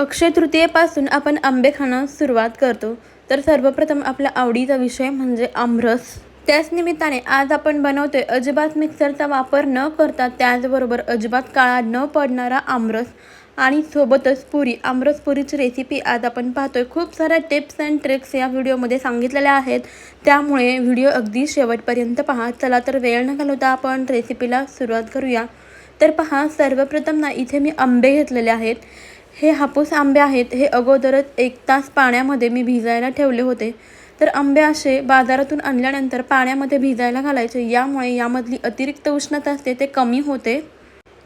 अक्षय तृतीयेपासून आपण आंबे खाणं सुरुवात करतो. तर सर्वप्रथम आपल्या आवडीचा विषय म्हणजे आमरस. त्याच निमित्ताने आज आपण बनवतोय अजिबात मिक्सरचा वापर न करता त्याचबरोबर अजिबात काळा न पडणारा आमरस. आणि सोबतच पुरी आमरस पुरीची रेसिपी आज आपण पाहतोय. खूप साऱ्या टिप्स अँड ट्रिक्स या व्हिडिओमध्ये सांगितलेल्या आहेत. त्यामुळे व्हिडिओ अगदी शेवटपर्यंत पहा. चला तर वेळ न घालवता आपण रेसिपीला सुरुवात करूया. तर पहा सर्वप्रथम ना इथे मी आंबे घेतलेले आहेत. हे हापूस आंबे आहेत. हे अगोदरच एक तास पाण्यामध्ये मी भिजायला ठेवले होते. तर आंबे असे बाजारातून आणल्यानंतर पाण्यामध्ये भिजायला घालायचे. यामुळे यामधली अतिरिक्त उष्णता असते ते कमी होते.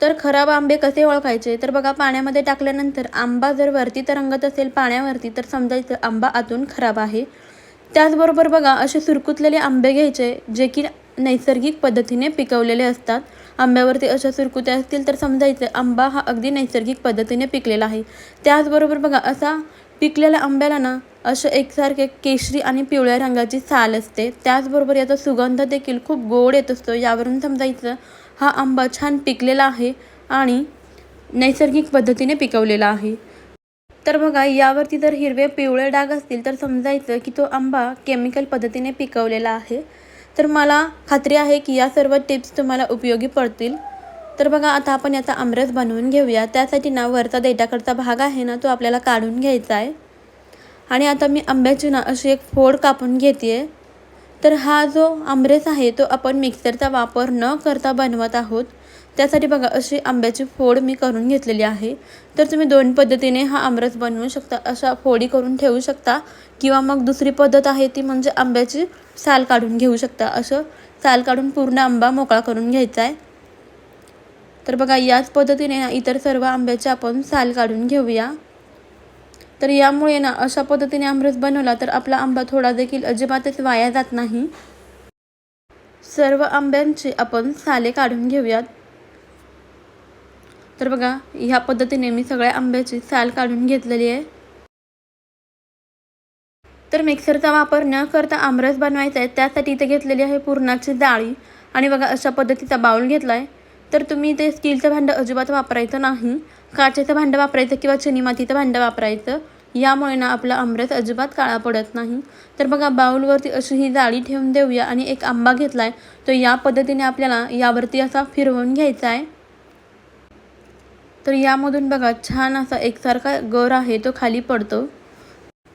तर खराब आंबे कसे ओळखायचे? तर बघा पाण्यामध्ये टाकल्यानंतर आंबा जर वरती तरंगत असेल पाण्यावरती तर समजायचं आंबा आतून खराब आहे. त्याचबरोबर बघा असे सुरकुतलेले आंबे घ्यायचे जे की नैसर्गिक पद्धतीने पिकवलेले असतात. आंब्यावरती अशा सुरकुत्या असतील तर समजायचं आंबा हा अगदी नैसर्गिक पद्धतीने पिकलेला आहे. त्याचबरोबर बघा असा पिकलेल्या आंब्याला ना असे एकसारखे केशरी आणि पिवळ्या रंगाची साल असते. त्याचबरोबर याचा सुगंध देखील खूप गोड येत असतो. यावरून समजायचं हा आंबा छान पिकलेला आहे आणि नैसर्गिक पद्धतीने पिकवलेला आहे. तर बघा यावरती जर हिरवे पिवळे डाग असतील तर समजायचं की तो आंबा केमिकल पद्धतीने पिकवलेला आहे. तर मला खात्री आहे की या सर्व टिप्स तुम्हाला उपयोगी पडतील. तर बघा आता आपण याचा आमरस बनवून घेऊया. त्यासाठी ना वरचा देठाकडचा भाग आहे ना तो आपल्याला काढून घ्यायचा आहे. आणि आता मी आंब्याची ना अशी एक फोड कापून घेते तर हा जो आमरस आहे तो आपण मिक्सरचा वापर न करता बनवत आहोत. त्यासाठी बघा अशी आंब्याची फोड मी करून घेतलेली आहे. तर तुम्ही दोन पद्धतीने हा आमरस बनवू शकता. अशा फोडी करून ठेवू शकता. किंवा मग दुसरी पद्धत आहे ती म्हणजे आंब्याची साल काढून घेऊ शकता. असं साल काढून पूर्ण आंबा मोकळा करून घ्यायचा आहे तर बघा याच पद्धतीने ना इतर सर्व आंब्याचे आपण साल काढून घेऊया. तर यामुळे ना अशा पद्धतीने आमरस बनवला तर आपला आंबा थोडा देखील अजिबातच वाया जात नाही. सर्व आंब्यांची आपण साले काढून घेऊयात. तर बघा ह्या पद्धतीने मी सगळ्या आंब्याची साल काढून घेतलेली आहे. तर मिक्सरचा वापर न करता आमरस बनवायचा आहे त्यासाठी इथे घेतलेली आहे पुरणाची डाळी. आणि बघा अशा पद्धतीचा बाऊल घेतला आहे तर तुम्ही ते स्टीलचं भांडं अजिबात वापरायचं नाही. काचेचं भांडं वापरायचं किंवा चिनी मातीचं भांडं वापरायचं. यामुळे ना आपला आमरस अजिबात काळा पडत नाही. तर बघा बाऊलवरती अशी ही जाळी ठेवून देऊया. आणि एक आंबा घेतला आहे तो या पद्धतीने आपल्याला यावरती असा फिरवून घ्यायचा आहे. तर यामधून बघा छान असा एकसारखा गर आहे तो खाली पडतो.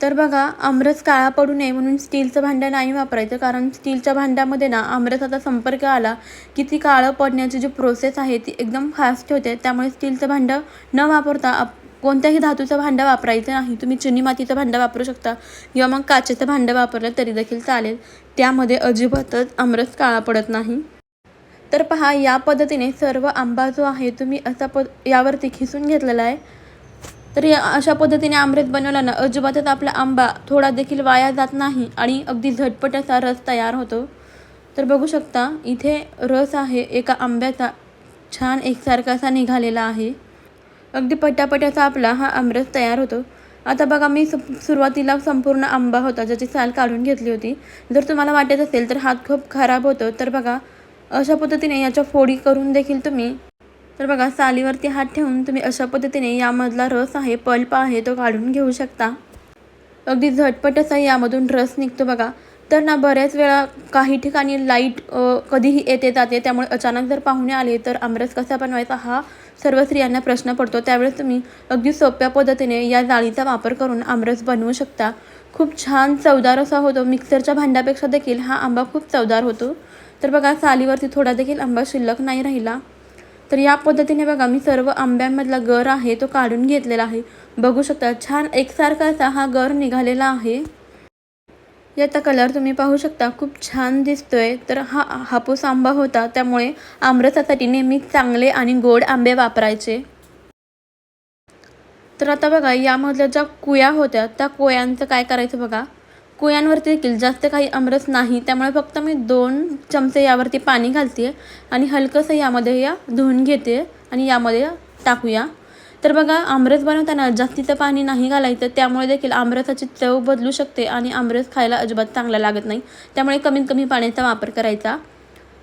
तर बघा आमरस काळा पडू नये म्हणून स्टीलचं भांडं नाही वापरायचं कारण स्टीलच्या भांड्यामध्ये ना आमरसाचा संपर्क आला की ती काळं पडण्याची जी प्रोसेस आहे ती एकदम फास्ट होते. त्यामुळे स्टीलचं भांडं न वापरता आप कोणत्याही धातूचं भांडं वापरायचं नाही. तुम्ही चिनी मातीचं भांडं वापरू शकता किंवा मग काचेचं भांडं वापरलं तरी देखील चालेल. त्यामध्ये अजिबातच आमरस काळा पडत नाही. तर पहा या पद्धतीने सर्व आंबा जो आहे तुम्ही असा प यावरती खिसून घेतलेला आहे. तर या अशा पद्धतीने आमरस बनवल्यानं अजिबातच आपला आंबा थोडा देखील वाया जात नाही आणि अगदी झटपट असा रस तयार होतो. तर बघू शकता इथे रस आहे एका आंब्याचा छान एकसारखा असा निघालेला आहे. अगदी पटापटाचा आपला हा आमरस तयार होतो. आता बघा मी सुरुवातीला संपूर्ण आंबा होता ज्याची साल काढून घेतली होती. जर तुम्हाला वाटत असेल तर हात खूप खराब होतो. तर बघा अशा पद्धतीने याच्या फोडी करून देखील तुम्ही तर बघा सालीवरती हात ठेवून तुम्ही अशा पद्धतीने यामधला रस आहे पल्प आहे तो काढून घेऊ शकता. अगदी झटपट असा यामधून रस निघतो बघा. तर ना बऱ्याच वेळा काही ठिकाणी लाइट कधीही येते जाते त्यामुळे अचानक जर पाहुणे आले तर आमरस कसा बनवायचा हा सर्व स्त्रियांना प्रश्न पडतो. त्यावेळेस तुम्ही अगदी सोप्या पद्धतीने या जाळीचा वापर करून आमरस बनवू शकता. खूप छान चवदार असा होतो. मिक्सरच्या भांड्यापेक्षा देखील हा आंबा खूप चवदार होतो. तर बघा सालीवरती थोडा देखील आंबा शिल्लक नाही राहिला. तर या पद्धतीने बघा मी सर्व आंब्यांमधला गर आहे तो काढून घेतलेला आहे. बघू शकता छान एकसारखा असा हा गर निघालेला आहे. याचा कलर तुम्ही पाहू शकता खूप छान दिसतोय. तर हा हापूस आंबा होता त्यामुळे आमरसासाठी नेहमी चांगले आणि गोड आंबे वापरायचे. तर आता बघा यामधल्या ज्या कुया होत्या त्या कोयांचं काय करायचं बघा. कुयांवरती देखील जास्त काही आमरस नाही. त्यामुळे फक्त मी दोन चमचे यावरती पाणी घालते आणि हलकंसं यामध्ये या धुवून घेते आणि यामध्ये टाकूया. तर बघा आमरस बनवताना जास्तीचं पाणी नाही घालायचं त्यामुळे देखील आमरसाची चव बदलू शकते आणि आमरस खायला अजिबात चांगला लागत नाही. त्यामुळे कमीत कमी पाण्याचा वापर करायचा.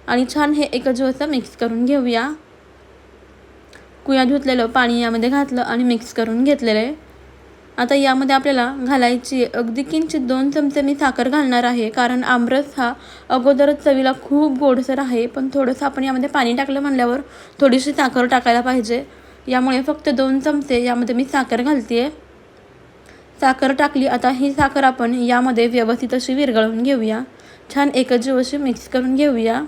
आणि छान हे एकच असं मिक्स करून घेऊया. कुया धुतलेलं पाणी यामध्ये घातलं आणि मिक्स करून घेतलेलं आहे. आता यामध्ये आपल्याला घालायची आहे. अगदी किंचित दोन चमचे मी साखर घालणार आहे कारण आमरस हा अगोदरच चवीला खूप गोडसर आहे. पण थोडंसं आपण यामध्ये पाणी टाकलं म्हणल्यावर थोडीशी साखर टाकायला पाहिजे. यामुळे फक्त दोन चमचे यामध्ये मी साखर घालते आहे साखर टाकली आता ही साखर आपण यामध्ये व्यवस्थित अशी विरघळून घेऊया. छान एकजीव अशी मिक्स करून घेऊया.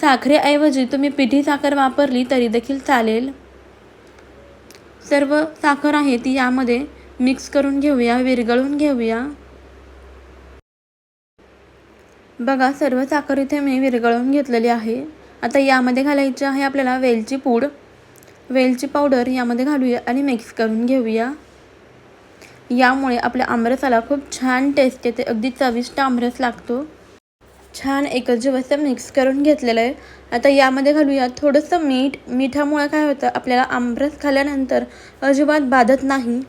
साखरेऐवजी तुम्ही पिठी साखर वापरली तरी देखील चालेल. सर्व साखर आहे ती यामध्ये मिक्स करून घेऊया विरघळून घेऊया. बघा सर्व साखर इथे मी विरघळून घेतलेली आहे. आता यामध्ये घालायची आहे आपल्याला वेलची पूड. वेलची पावडर यामध्ये घालूया आणि मिक्स करून घेऊया. यामुळे आपल्या आमरसाला खूप छान टेस्ट येते. अगदी चविष्ट आमरस लागतो. छान एकजीव असं मिक्स करून घेतलेलं आहे. आता यामध्ये घालूया थोडंसं मीठ. मिठामुळे काय होतं आपल्याला आमरस खाल्यानंतर अजिबात बाधत नाही.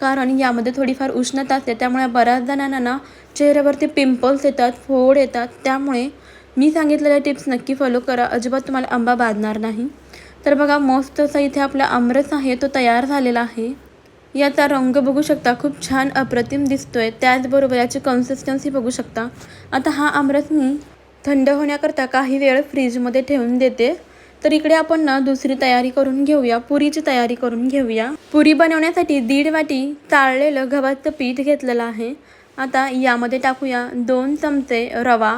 कारण यामध्ये थोडीफार उष्णता असते. त्यामुळे बऱ्याच जणांना ना चेहऱ्यावरती पिंपल्स येतात फोड येतात. त्यामुळे मी सांगितलेल्या टिप्स नक्की फॉलो करा. अजिबात तुम्हाला आंबा बाधणार नाही. तर बघा मस्त असा इथे आपला आमरस आहे तो तयार झालेला आहे. याचा रंग बघू शकता खूप छान अप्रतिम दिसतोय. त्याचबरोबर याची कन्सिस्टन्सी बघू शकता. आता हा आमरस मी थंड होण्याकरता काही वेळ फ्रीजमध्ये ठेवून देते. तर इकडे आपण ना दुसरी तयारी करून घेऊया पुरीची तयारी करून घेऊया. पुरी बनवण्यासाठी दीड वाटी चाळलेलं गव्हाचं पीठ घेतलेलं आहे. आता यामध्ये टाकूया दोन चमचे रवा.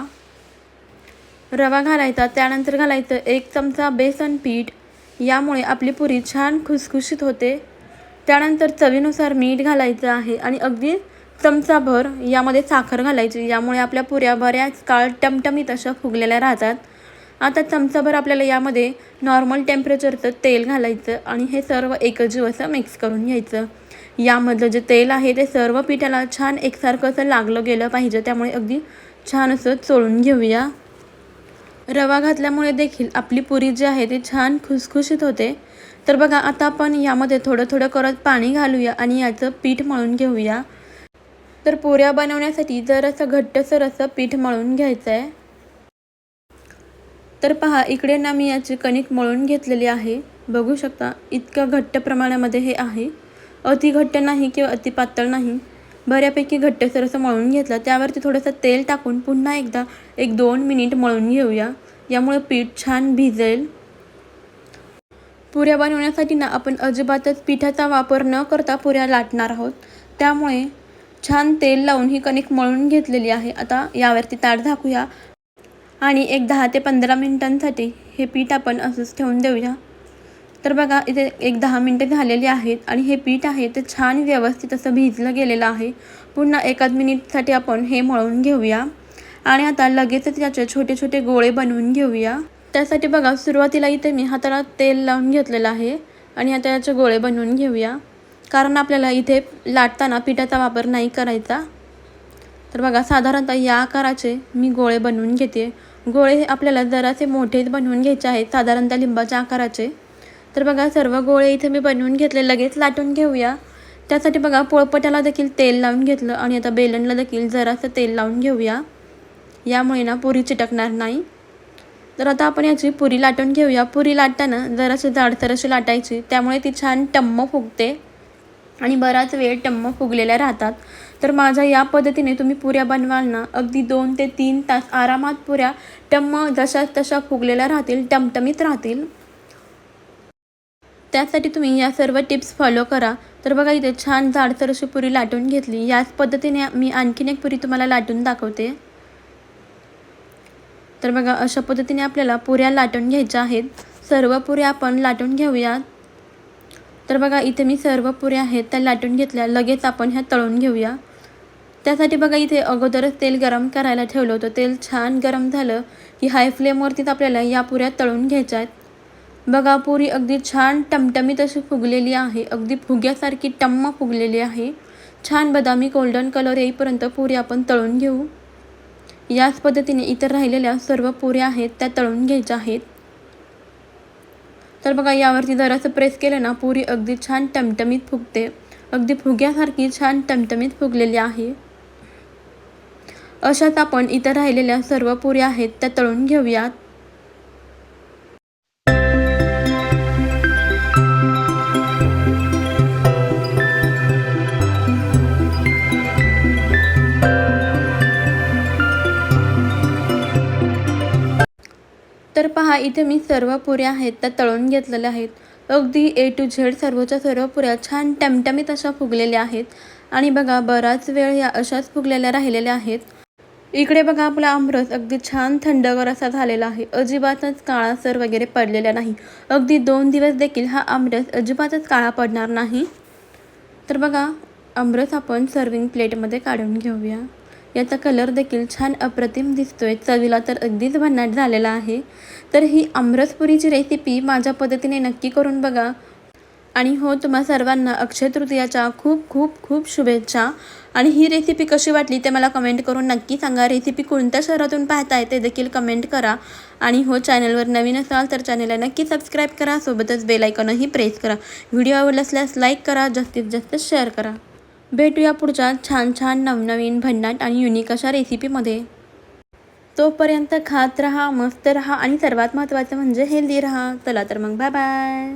रवा घालायचा त्यानंतर घालायचं एक चमचा बेसन पीठ. यामुळे आपली पुरी छान खुसखुशीत होते. त्यानंतर चवीनुसार मीठ घालायचं आहे आणि अगदी चमचाभर यामध्ये साखर घालायची. यामुळे आपल्या पुऱ्या बऱ्याच काळ टमटमीत अशा फुगलेल्या राहतात. आता चमचाभर आपल्याला यामध्ये नॉर्मल टेम्परेचरचं तेल घालायचं आणि हे सर्व एकजीव असं मिक्स करून घ्यायचं. यामधलं जे तेल आहे ते सर्व पिठाला छान एकसारखं असं लागलं गेलं पाहिजे त्यामुळे अगदी छान असं चोळून घेऊया. रवा घातल्यामुळे देखील आपली पुरी जी आहे ती छान खुसखुशीत होते. तर बघा आता आपण यामध्ये थोडं थोडं करत पाणी घालूया आणि याचं पीठ मळून घेऊया. तर पुऱ्या बनवण्यासाठी जर असं घट्टसर असं पीठ मळून घ्यायचं आहे तर पहा इकडे ना मी याची कणिक मळून घेतलेली आहे. बघू शकता इतकं घट्ट प्रमाणामध्ये हे आहे. अति घट्ट नाही किंवा अति पातळ नाही. बऱ्यापैकी घट्टसर असं मळून घेतलं. त्यावरती थोडंसं तेल टाकून पुन्हा एकदा एक दोन मिनिट मळून घेऊया. यामुळे पीठ छान भिजेल. पुऱ्या बनवण्यासाठी ना आपण अजिबातच पिठाचा वापर न करता पुऱ्या लाटणार आहोत. त्यामुळे छान तेल लावून ही कणिक मळून घेतलेली आहे. आता यावरती ताट झाकूया. आणि एक दहा ते पंधरा मिनटांसाठी हे पीठ आपण असंच ठेवून देऊया. तर बघा इथे एक दहा मिनटे झालेली आहेत आणि हे पीठ आहे ते छान व्यवस्थित असं भिजलं गेलेलं आहे. पुन्हा एकाच मिनिटसाठी आपण हे मळून घेऊया. आणि आता लगेचच याचे छोटे छोटे गोळे बनवून घेऊया. त्यासाठी बघा सुरुवातीला इथे मी हाताला तेल लावून घेतलेलं आहे आणि आता याचे गोळे बनवून घेऊया. कारण आपल्याला इथे लाटताना पिठाचा वापर नाही करायचा. तर बघा साधारणतः या आकाराचे मी गोळे बनवून घेते. गोळे हे आपल्याला जरासे मोठेच बनवून घ्यायचे आहेत साधारणतः लिंबाच्या आकाराचे. तर बघा सर्व गोळे इथे मी बनवून घेतले लगेच लाटून घेऊया. त्यासाठी बघा पोळपटाला देखील तेल लावून घेतलं आणि आता बेलनला देखील जरासं तेल लावून घेऊया. यामुळे ना पुरी चिटकणार नाही. तर आता आपण याची पुरी लाटून घेऊया. पुरी लाटताना जराशी जाडसर अशी लाटायची त्यामुळे ती छान टम्म फुगते. आणि बराच वेळ टम्म फुगलेल्या राहतात. तर माझ्या या पद्धतीने तुम्ही पुऱ्या बनवाल ना अगदी दोन ते तीन तास आरामात पुऱ्या टम्म जशा तशा फुगलेल्या राहतील टमटमीत राहतील. त्यासाठी तुम्ही या सर्व टिप्स फॉलो करा. तर बघा इथे छान जाडसर अशी पुरी लाटून घेतली. याच पद्धतीने मी आणखीन एक पुरी तुम्हाला लाटून दाखवते. तर बघा अशा पद्धतीने आपल्याला पुऱ्या लाटून घ्यायच्या आहेत. सर्व पुऱ्या आपण लाटून घेऊयात. तर बघा इथे मी सर्व पुऱ्या आहेत त्या लाटून घेतल्या. लगेच आपण ह्या तळून घेऊया. त्यासाठी बघा इथे अगोदरच तेल गरम करायला ठेवलं होतं. तेल छान गरम झालं की हाय फ्लेमवरतीच आपल्याला या पुऱ्या तळून घ्यायच्या आहेत. बघा पुरी अगदी छान टमटमीत अशी फुगलेली आहे. अगदी फुग्यासारखी टम्म फुगलेली आहे. छान बदामी गोल्डन कलर येईपर्यंत पुरी आपण तळून घेऊ. याच पद्धतीने इतर राहिलेल्या सर्व पुऱ्या आहेत त्या तळून घ्यायच्या आहेत. तर बघा यावरती जरासं प्रेस केलं ना पुरी अगदी छान टमटमीत फुगते. अगदी फुग्यासारखी छान टमटमीत फुगलेली आहे. अशाच आपण इतर राहिलेल्या सर्व पुऱ्या आहेत त्या तळून घेऊयात. तर पहा इथे मी सर्व पुऱ्या आहेत त्या तळून घेतलेल्या आहेत. अगदी ए टू झेड सर्वच्या सर्व पुऱ्या छान टमटमीत अशा फुगलेल्या आहेत. आणि बघा बराच वेळ या अशाच फुगलेल्या राहिलेल्या आहेत. इकडे बघा आपला आमरस अगदी छान थंडगार असा झालेला आहे. अजिबातच काळासर वगैरे पडलेला नाही. अगदी दोन दिवस देखील हा आमरस अजिबातच काळा पडणार नाही. तर बघा आमरस आपण सर्विंग प्लेटमध्ये काढून घेऊया. याचा कलर देखील छान अप्रतिम दिसतोय. चवीला तर अगदीच भन्नाट झालेला आहे. तर ही आमरसपुरीची रेसिपी माझ्या पद्धतीने नक्की करून बघा. आणि हो तुम्हा सर्वांना अक्षय तृतीयाच्या खूप खूप खूप शुभेच्छा. आणि ही रेसिपी कशी वाटली ते मला कमेंट करून नक्की सांगा. रेसिपी कोणत्या शहरातून पाहताय ते देखील कमेंट करा. आणि हो चॅनलवर नवीन असाल तर चॅनलला नक्की सबस्क्राईब करा. सोबतच बेलायकॉनही प्रेस करा. व्हिडिओ आवडला असल्यास लाईक करा. जास्तीत जास्त शेअर करा. भेटूया पुढच्या छान छान नवनवीन भन्नाट आणि युनिक अशा रेसिपीमध्ये तोपर्यंत खात राहा मस्त राहा आणि सर्वात महत्त्वाचं म्हणजे हेल्दी राहा. चला तर मग बाय बाय